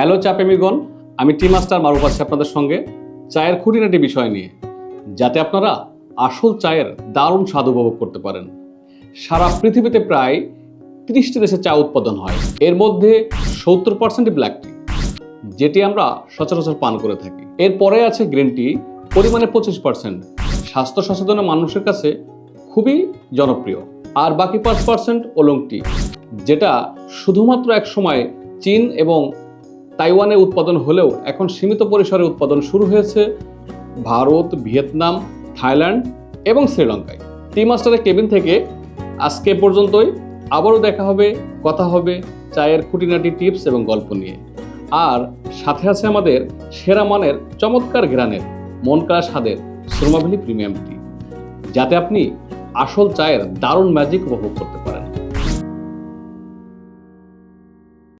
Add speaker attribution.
Speaker 1: Hello চা প্রেমীগণ আমি টি master মারুফ আছি আপনাদের সঙ্গে। চায়ের খুঁটিনাটি বিষয় নিয়ে, যাতে আপনারা আসল চায়ের দারুণ স্বাদ উপভোগ করতে পারেন। সারা পৃথিবীতে প্রায় তিরিশটি দেশে চা উৎপাদন হয়। এর মধ্যে সত্তর পার্সেন্টই ব্ল্যাক টি যেটি আমরা সচরাচর পান করে থাকি। এরপরে আছে গ্রিন টি পরিমাণে পঁচিশ পার্সেন্ট স্বাস্থ্য সচেতন মানুষের কাছে খুবই জনপ্রিয়। আর বাকি পাঁচ পার্সেন্ট ওলং টি যেটা শুধুমাত্র এক সময় চীন এবং তাইওয়ানে উৎপাদন হলেও এখন সীমিত পরিসরে উৎপাদন শুরু হয়েছে ভারত, ভিয়েতনাম, থাইল্যান্ড এবং শ্রীলঙ্কায়। টি মাস্টারের কেবিন থেকে আজকে পর্যন্তই। আবারও দেখা হবে, কথা হবে চায়ের খুঁটিনাটি টিপস এবং গল্প নিয়ে। আর সাথে আছে আমাদের সেরা মানের চমৎকার ঘেরানের মন কাড়া স্বাদের শ্রমাভেলি প্রিমিয়াম টি যাতে আপনি আসল চায়ের দারুণ ম্যাজিক উপভোগ করতে পারেন।